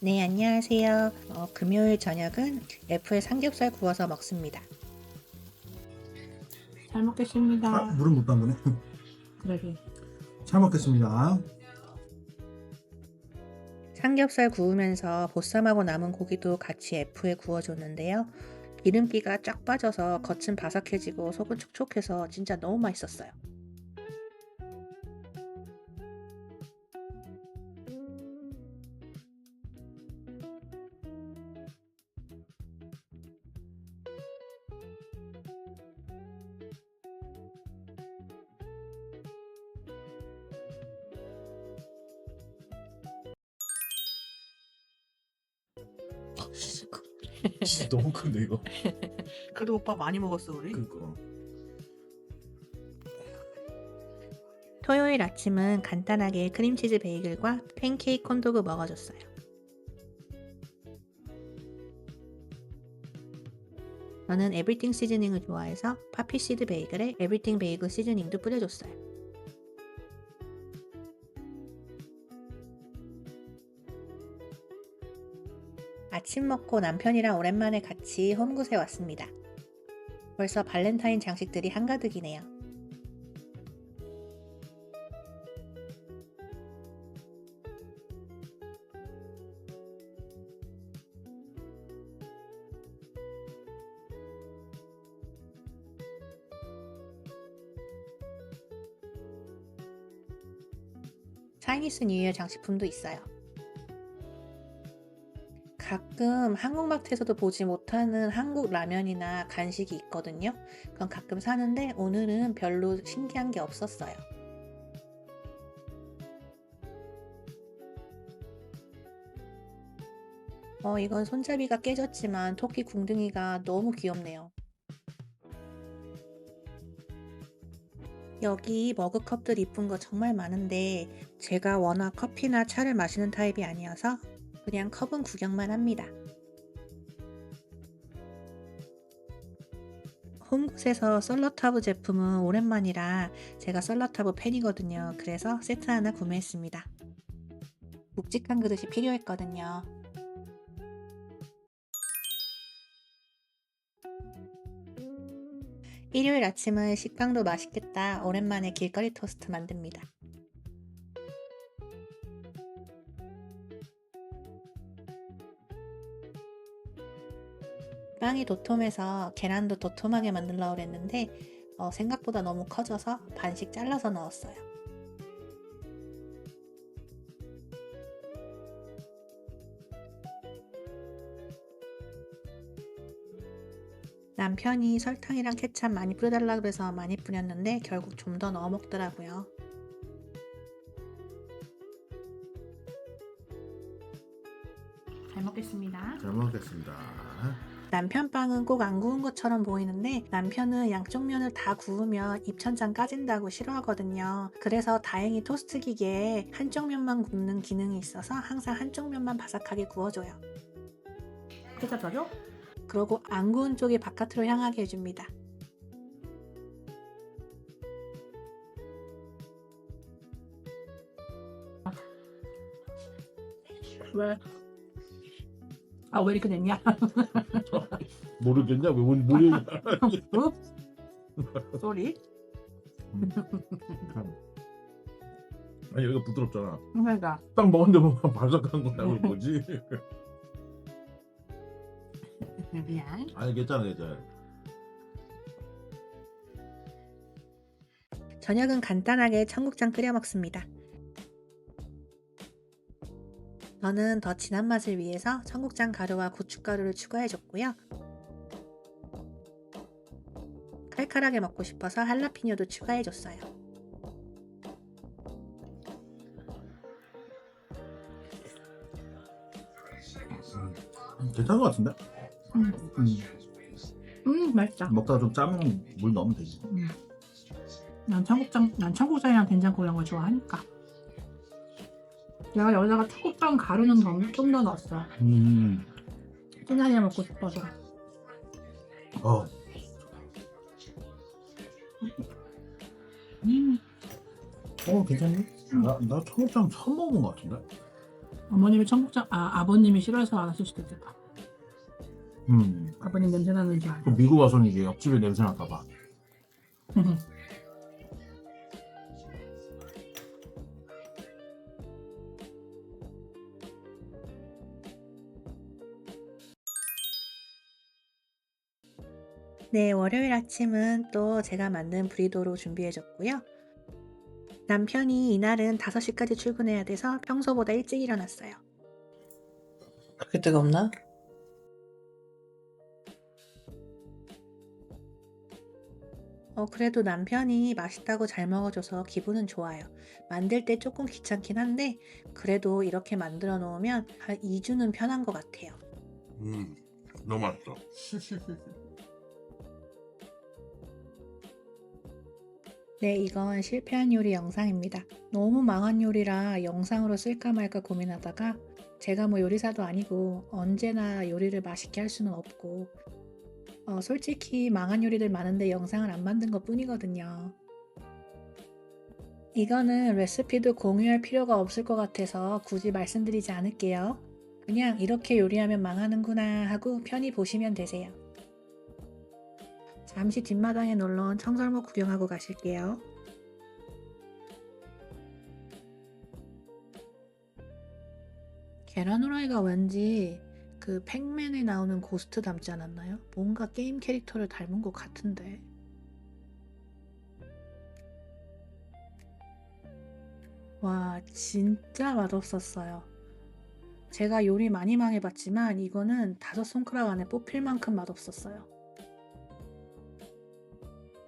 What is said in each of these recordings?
네, 안녕하세요. 어, 금요일 저녁은 F의 삼겹살 구워서 먹습니다. 잘 먹겠습니다. 아, 물은 못 담그네. 그러게. 잘 먹겠습니다. 삼겹살 구우면서 보쌈하고 남은 고기도 같이 F에 구워줬는데요. 기름기가 쫙 빠져서 겉은 바삭해지고 속은 촉촉해서 진짜 너무 맛있었어요. 너무 큰데 이거. 그래도 오빠 많이 먹었어 우리. 그니까. 토요일 아침은 간단하게 크림치즈 베이글과 팬케이크 콘도그 먹어줬어요. 저는 에브리띵 시즈닝을 좋아해서 파피시드 베이글에 에브리띵 베이글 시즈닝도 뿌려줬어요. 아침 먹고 남편이랑 오랜만에 같이 홈굿에 왔습니다. 벌써 발렌타인 장식들이 한가득이네요. 차이니스 뉴이어 장식품도 있어요. 가끔 한국마트에서도 보지 못하는 한국 라면이나 간식이 있거든요. 그건 가끔 사는데 오늘은 별로 신기한 게 없었어요. 어, 이건 손잡이가 깨졌지만 토끼 궁둥이가 너무 귀엽네요. 여기 머그컵들 이쁜 거 정말 많은데 제가 워낙 커피나 차를 마시는 타입이 아니어서 그냥 컵은 구경만 합니다. 홈굿에서 썰러타브 제품은 오랜만이라 제가 썰러타브 팬이거든요. 그래서 세트 하나 구매했습니다. 묵직한 그릇이 필요했거든요. 일요일 아침은 식빵도 맛있겠다. 오랜만에 길거리 토스트 만듭니다. 빵이 도톰해서 계란도 도톰하게 만들려고 그랬는데 어, 생각보다 너무 커져서 반씩 잘라서 넣었어요. 남편이 설탕이랑 케찹 많이 뿌려달라 그래서 많이 뿌렸는데 결국 좀 더 넣어 먹더라고요. 잘 먹겠습니다. 잘 먹겠습니다. 남편 빵은 꼭 안 구운 것처럼 보이는데 남편은 양쪽 면을 다 구우면 입천장 까진다고 싫어하거든요. 그래서 다행히 토스트 기계에 한쪽 면만 굽는 기능이 있어서 항상 한쪽 면만 바삭하게 구워줘요. 케찹 더 줘? 그러고 안 구운 쪽이 바깥으로 향하게 해줍니다. 왜? 아 왜 이렇게 됐냐? 모르겠냐? 왜 뭔 모르겠냐? 쏘리. 아니 여기가 부드럽잖아. 그러니까 딱 먹었는데 뭐 바삭한 거야? 왜 뭐지? 미안. 아니 괜찮아 괜찮아. 저녁은 간단하게 청국장 끓여 먹습니다. 저는 더 진한 맛을 위해서 청국장 가루와 고춧가루를 추가해줬고요. 칼칼하게 먹고 싶어서 할라피뇨도 추가해줬어요. 음, 괜찮은 것 같은데? 음, 음, 음 맛있다. 먹다가 좀 짜면 물 넣으면 되지. 음. 난 청국장, 난 청국장이랑 된장국 이런 걸 좋아하니까. 내가 여기다가 청국장 가루는 좀더 넣었어. 음, 진하게 먹고 싶어서. 어, 음. 어 괜찮니? 나, 나 청국장 처음 먹은 것 같은데? 어머님이 청국장 아 아버님이 싫어해서 안 하실 수도 있겠다. 음. 아버님 냄새 나는 줄또 알고. 미국 와서는 이게 옆집에 냄새 날까봐. 네, 월요일 아침은 또 제가 만든 브리도로 준비해줬고요. 남편이 이날은 5시까지 출근해야 돼서 평소보다 일찍 일어났어요. 그렇게 뜨겁나? 어, 그래도 남편이 맛있다고 잘 먹어줘서 기분은 좋아요. 만들 때 조금 귀찮긴 한데, 그래도 이렇게 만들어 놓으면 한 2주는 편한 것 같아요. 음, 너무 맛있어. 네, 이건 실패한 요리 영상입니다. 너무 망한 요리라 영상으로 쓸까 말까 고민하다가 제가 뭐 요리사도 아니고 언제나 요리를 맛있게 할 수는 없고 어, 솔직히 망한 요리들 많은데 영상을 안 만든 것 뿐이거든요. 이거는 레시피도 공유할 필요가 없을 것 같아서 굳이 말씀드리지 않을게요. 그냥 이렇게 요리하면 망하는구나 하고 편히 보시면 되세요. 잠시 뒷마당에 놀러 온 청설모 구경하고 가실게요. 계란 후라이가 왠지 그 팩맨에 나오는 고스트 닮지 않았나요? 뭔가 게임 캐릭터를 닮은 것 같은데. 와, 진짜 맛없었어요. 제가 요리 많이 망해봤지만 이거는 다섯 손가락 안에 뽑힐 만큼 맛없었어요.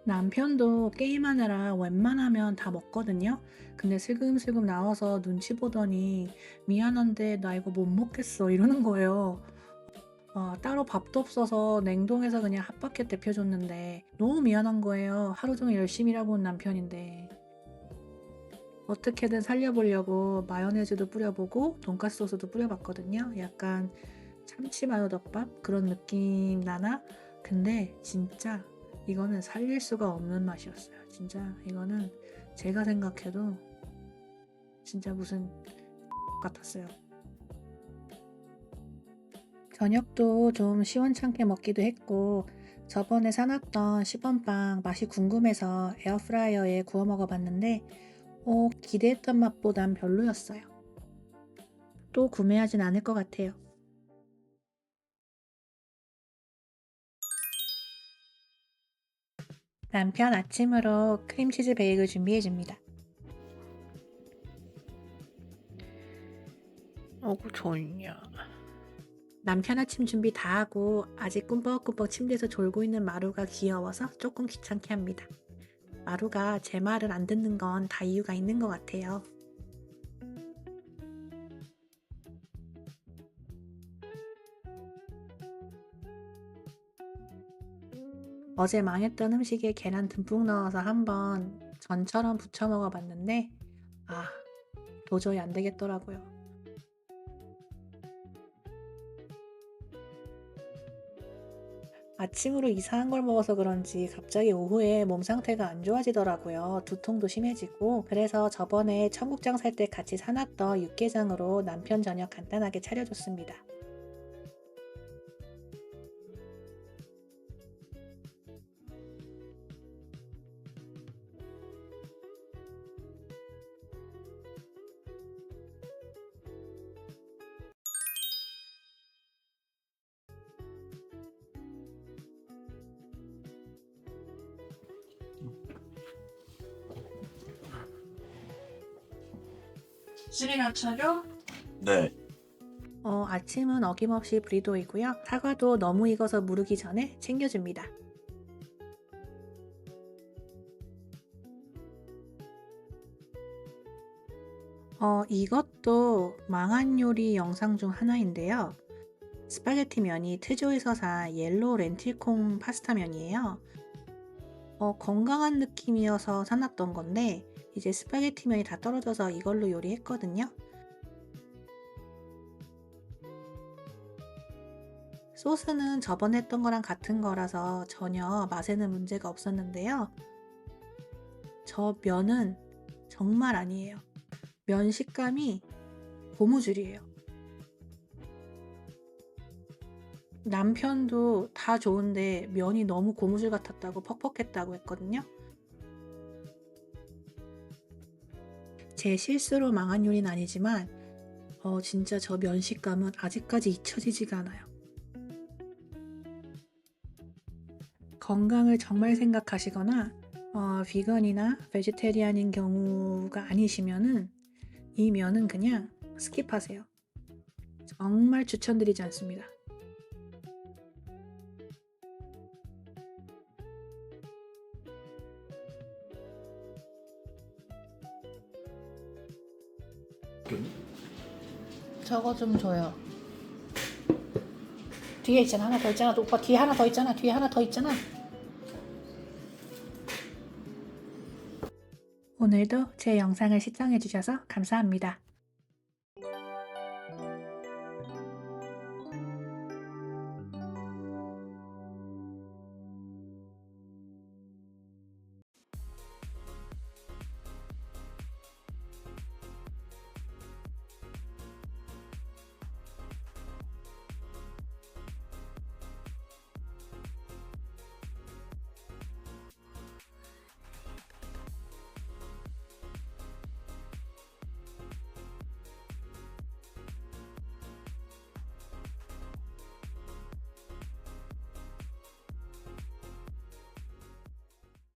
남편도 게임하느라 웬만하면 다 먹거든요. 근데 슬금슬금 나와서 눈치 보더니 미안한데 나 이거 못 먹겠어 이러는 거예요. 아, 따로 밥도 없어서 냉동해서 그냥 핫바켓 데펴줬는데 너무 미안한 거예요. 하루 종일 열심히 일하고 온 남편인데. 어떻게든 살려보려고 마요네즈도 뿌려보고 돈가스 소스도 뿌려봤거든요. 약간 참치 마요 덮밥 그런 느낌 나나? 근데 진짜 이거는 살릴 수가 없는 맛이었어요. 진짜 이거는 제가 생각해도 진짜 무슨 같았어요. 저녁도 좀 시원찮게 먹기도 했고 저번에 사놨던 시범빵 맛이 궁금해서 에어프라이어에 구워 먹어봤는데 어, 기대했던 맛보단 별로였어요. 또 구매하진 않을 것 같아요. 남편 아침으로 크림치즈 베이글 준비해줍니다. 어구 좋냐. 남편 아침 준비 다 하고 아직 꿈뻑꿈뻑 침대에서 졸고 있는 마루가 귀여워서 조금 귀찮게 합니다. 마루가 제 말을 안 듣는 건 다 이유가 있는 것 같아요. 어제 망했던 음식에 계란 듬뿍 넣어서 한번 전처럼 부쳐 먹어봤는데 아 도저히 안 되겠더라고요. 아침으로 이상한 걸 먹어서 그런지 갑자기 오후에 몸 상태가 안 좋아지더라고요. 두통도 심해지고. 그래서 저번에 청국장 살 때 같이 사놨던 육개장으로 남편 저녁 간단하게 차려줬습니다. 술이나 차려? 네. 어, 아침은 어김없이 브리도이고요. 사과도 너무 익어서 무르기 전에 챙겨줍니다. 어, 이것도 망한 요리 영상 중 하나인데요. 스파게티 면이 트조에서 산 옐로우 렌틸콩 파스타 면이에요. 어, 건강한 느낌이어서 사놨던 건데, 이제 스파게티 면이 다 떨어져서 이걸로 요리했거든요. 소스는 저번에 했던 거랑 같은 거라서 전혀 맛에는 문제가 없었는데요. 저 면은 정말 아니에요. 면 식감이 고무줄이에요. 남편도 다 좋은데 면이 너무 고무줄 같았다고 퍽퍽했다고 했거든요. 제 실수로 망한 요리는 아니지만 어, 진짜 저 면식감은 아직까지 잊혀지지가 않아요. 건강을 정말 생각하시거나 어, 비건이나 베지테리안인 경우가 아니시면은 이 면은 그냥 스킵하세요. 정말 추천드리지 않습니다. 저거 좀 줘요. 뒤에 있잖아 하나 더 있잖아 오빠 뒤에 하나 더 있잖아 뒤에 하나 더 있잖아 오늘도 제 영상을 시청해주셔서 감사합니다.